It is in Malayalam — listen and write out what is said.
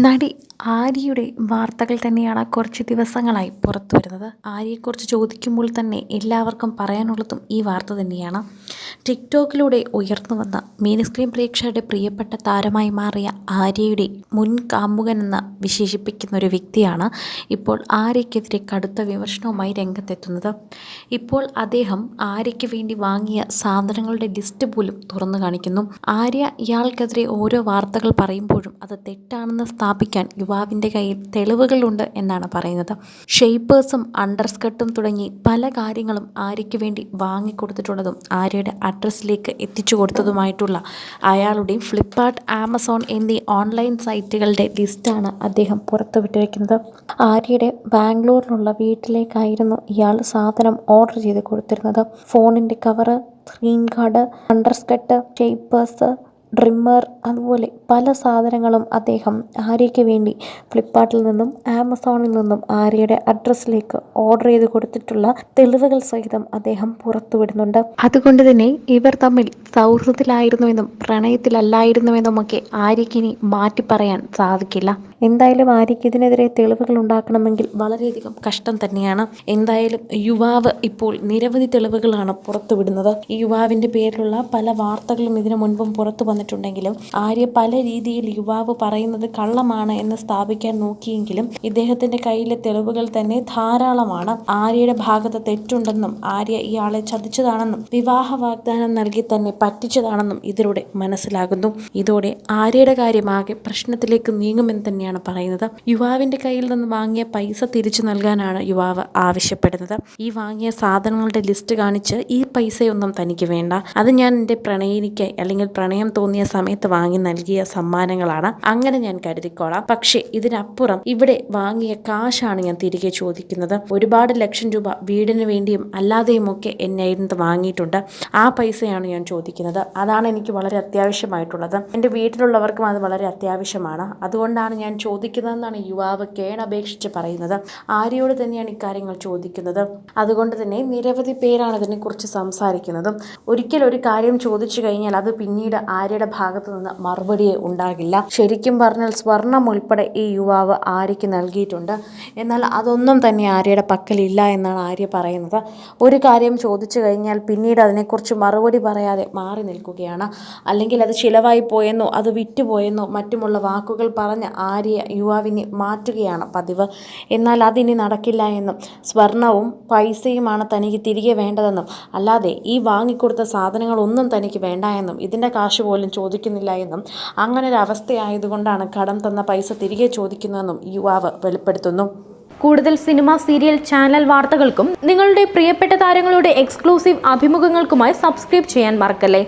നടി ആര്യയുടെ വാർത്തകൾ തന്നെയാണ് കുറച്ച് ദിവസങ്ങളായി പുറത്തു വരുന്നത്. ആര്യയെക്കുറിച്ച് ചോദിക്കുമ്പോൾ തന്നെ എല്ലാവർക്കും പറയാനുള്ളതും ഈ വാർത്ത തന്നെയാണ്. ടിക്ടോക്കിലൂടെ ഉയർന്നു വന്ന മെയിൻ സ്ക്രീൻ പ്രേക്ഷകരുടെ പ്രിയപ്പെട്ട താരമായി മാറിയ ആര്യയുടെ മുൻ കാമുകനെന്ന് വിശേഷിപ്പിക്കുന്ന ഒരു വ്യക്തിയാണ് ഇപ്പോൾ ആര്യയ്ക്കെതിരെ കടുത്ത വിമർശനവുമായി രംഗത്തെത്തുന്നത്. ഇപ്പോൾ അദ്ദേഹം ആര്യയ്ക്ക് വേണ്ടി വാങ്ങിയ സാധനങ്ങളുടെ ലിസ്റ്റ് പോലും തുറന്നു കാണിക്കുന്നു. ആര്യ ഇയാൾക്കെതിരെ ഓരോ വാർത്തകൾ പറയുമ്പോഴും അത് തെറ്റാണെന്ന് സ്ഥാപിക്കാൻ യുവാവിന്റെ കയ്യിൽ തെളിവുകളുണ്ട് എന്നാണ് പറയുന്നത്. ഷെയ്പ്പേഴ്സും അണ്ടർസ്കർട്ടും തുടങ്ങി പല കാര്യങ്ങളും ആര്യയ്ക്ക് വേണ്ടി വാങ്ങിക്കൊടുത്തിട്ടുള്ളതും ആര്യയുടെ അഡ്രസ്സിലേക്ക് എത്തിച്ചു കൊടുത്തതുമായിട്ടുള്ള അയാളുടെ ഫ്ലിപ്കാർട്ട് ആമസോൺ എന്നീ ഓൺലൈൻ സൈറ്റുകളുടെ ലിസ്റ്റാണ് അദ്ദേഹം പുറത്തുവിട്ടിരിക്കുന്നത്. ആര്യയുടെ ബാംഗ്ലൂരിലുള്ള വീട്ടിലേക്കായിരുന്നു ഇയാൾ സാധനം ഓർഡർ ചെയ്ത് കൊടുത്തിരുന്നത്. ഫോണിന്റെ cover screen guard underskirt shapers trimmer അതുപോലെ പല സാധനങ്ങളും അദ്ദേഹം ആര്യയ്ക്ക് വേണ്ടി ഫ്ലിപ്പ്കാർട്ടിൽ നിന്നും ആമസോണിൽ നിന്നും ആര്യയുടെ അഡ്രസ്സിലേക്ക് ഓർഡർ ചെയ്ത് കൊടുത്തിട്ടുള്ള തെളിവുകൾ സഹിതം അദ്ദേഹം പുറത്തുവിടുന്നുണ്ട് അതുകൊണ്ട് തന്നെ ഇവർ തമ്മിൽ സൗഹൃദത്തിലായിരുന്നുവെന്നും പ്രണയത്തിലല്ലായിരുന്നുവെന്നുമൊക്കെ ഒക്കെ ആര്യയ്ക്കിനി മാറ്റി പറയാൻ സാധിക്കില്ല. എന്തായാലും ആര്യയ്ക്ക് ഇതിനെതിരെ തെളിവുകൾ ഉണ്ടാക്കണമെങ്കിൽ വളരെയധികം കഷ്ടം തന്നെയാണ്. എന്തായാലും യുവാവ് ഇപ്പോൾ നിരവധി തെളിവുകളാണ് പുറത്തുവിടുന്നത്. ഈ യുവാവിന്റെ പേരിലുള്ള പല വാർത്തകളും ഇതിനു മുൻപും പുറത്തു വന്നിട്ടുണ്ടെങ്കിലും ആര്യ പല രീതിയിൽ യുവാവ് പറയുന്നത് കള്ളമാണ് എന്ന് സ്ഥാപിക്കാൻ നോക്കിയെങ്കിലും ഇദ്ദേഹത്തിന്റെ കയ്യിലെ തെളിവുകൾ തന്നെ ധാരാളമാണ്. ആര്യയുടെ ഭാഗത്ത് തെറ്റുണ്ടെന്നും ആര്യ ഇയാളെ ചതിച്ചതാണെന്നും വിവാഹ വാഗ്ദാനം നൽകി തന്നെ പറ്റിച്ചതാണെന്നും ഇതിലൂടെ മനസ്സിലാകുന്നു. ഇതോടെ ആര്യയുടെ കാര്യമാകെ പ്രശ്നത്തിലേക്ക് നീങ്ങുമെന്ന് തന്നെയാണ് പറയുന്നത്. യുവാവിന്റെ കയ്യിൽ നിന്ന് വാങ്ങിയ പൈസ തിരിച്ചു നൽകാനാണ് യുവാവ് ആവശ്യപ്പെടുന്നത്. ഈ വാങ്ങിയ സാധനങ്ങളുടെ ലിസ്റ്റ് കാണിച്ച് ഈ പൈസയൊന്നും തനിക്ക് വേണ്ട. അത് ഞാൻ എന്റെ പ്രണയിനിക്കായി അല്ലെങ്കിൽ പ്രണയം തോന്നിയ സമയത്ത് വാങ്ങി നൽകിയ സമ്മാനങ്ങളാണ്. അങ്ങനെ ഞാൻ കരുതിക്കോളാം. പക്ഷേ ഇതിനപ്പുറം ഇവിടെ വാങ്ങിയ കാശാണ് ഞാൻ തിരികെ ചോദിക്കുന്നത്. ഒരുപാട് ലക്ഷം രൂപ വീടിന് വേണ്ടിയും അല്ലാതെയും ഒക്കെ എന്നെ ഇരുന്ന് വാങ്ങിയിട്ടുണ്ട്. ആ പൈസയാണ് ഞാൻ ചോദിക്കുന്നത്. അതാണ് എനിക്ക് വളരെ അത്യാവശ്യമായിട്ടുള്ളത്. എന്റെ വീട്ടിലുള്ളവർക്കും അത് വളരെ അത്യാവശ്യമാണ്. അതുകൊണ്ടാണ് ഞാൻ ചോദിക്കുന്നതെന്നാണ് യുവാവ് കേണപേക്ഷിച്ച് പറയുന്നത്. ആര്യയോട് തന്നെയാണ് ഇക്കാര്യങ്ങൾ ചോദിക്കുന്നത്. അതുകൊണ്ട് തന്നെ നിരവധി പേരാണ് ഇതിനെക്കുറിച്ച് സംസാരിക്കുന്നതും. ഒരിക്കൽ ഒരു കാര്യം ചോദിച്ചു കഴിഞ്ഞാൽ അത് പിന്നീട് ആര്യയുടെ ഭാഗത്ത് നിന്ന് മറുപടിയെ ഉണ്ടാകില്ല. ശരിക്കും പറഞ്ഞാൽ സ്വർണം ഉൾപ്പെടെ ഈ യുവാവ് ആര്യയ്ക്ക് നൽകിയിട്ടുണ്ട്. എന്നാൽ അതൊന്നും തന്നെ ആര്യയുടെ പക്കലില്ല എന്നാണ് ആര്യ പറയുന്നത്. ഒരു കാര്യം ചോദിച്ചു കഴിഞ്ഞാൽ പിന്നീട് അതിനെക്കുറിച്ച് മറുപടി പറയാതെ മാറി നിൽക്കുകയാണ്. അല്ലെങ്കിൽ അത് ചിലവായി പോയെന്നോ അത് വിറ്റുപോയെന്നോ മറ്റുമുള്ള വാക്കുകൾ പറഞ്ഞ് ആര്യ യുവാവിനെ മാറ്റുകയാണ് പതിവ്. എന്നാൽ അതിനി നടക്കില്ല എന്നും സ്വർണവും പൈസയുമാണ് തനിക്ക് തിരികെ വേണ്ടതെന്നും അല്ലാതെ ഈ വാങ്ങിക്കൊടുത്ത സാധനങ്ങളൊന്നും തനിക്ക് വേണ്ട എന്നും ഇതിന്റെ കാശ് പോലും ചോദിക്കുന്നില്ല എന്നും അങ്ങനെ ഒരു അവസ്ഥയായതുകൊണ്ടാണ് കടം തന്ന പൈസ തിരികെ ചോദിക്കുന്നതെന്നും യുവാവ് വെളിപ്പെടുത്തുന്നു. കൂടുതൽ സിനിമ സീരിയൽ ചാനൽ വാർത്തകൾക്കും നിങ്ങളുടെ പ്രിയപ്പെട്ട താരങ്ങളുടെ എക്സ്ക്ലൂസീവ് അഭിമുഖങ്ങൾക്കുമായി സബ്സ്ക്രൈബ് ചെയ്യാൻ മറക്കല്ലേ?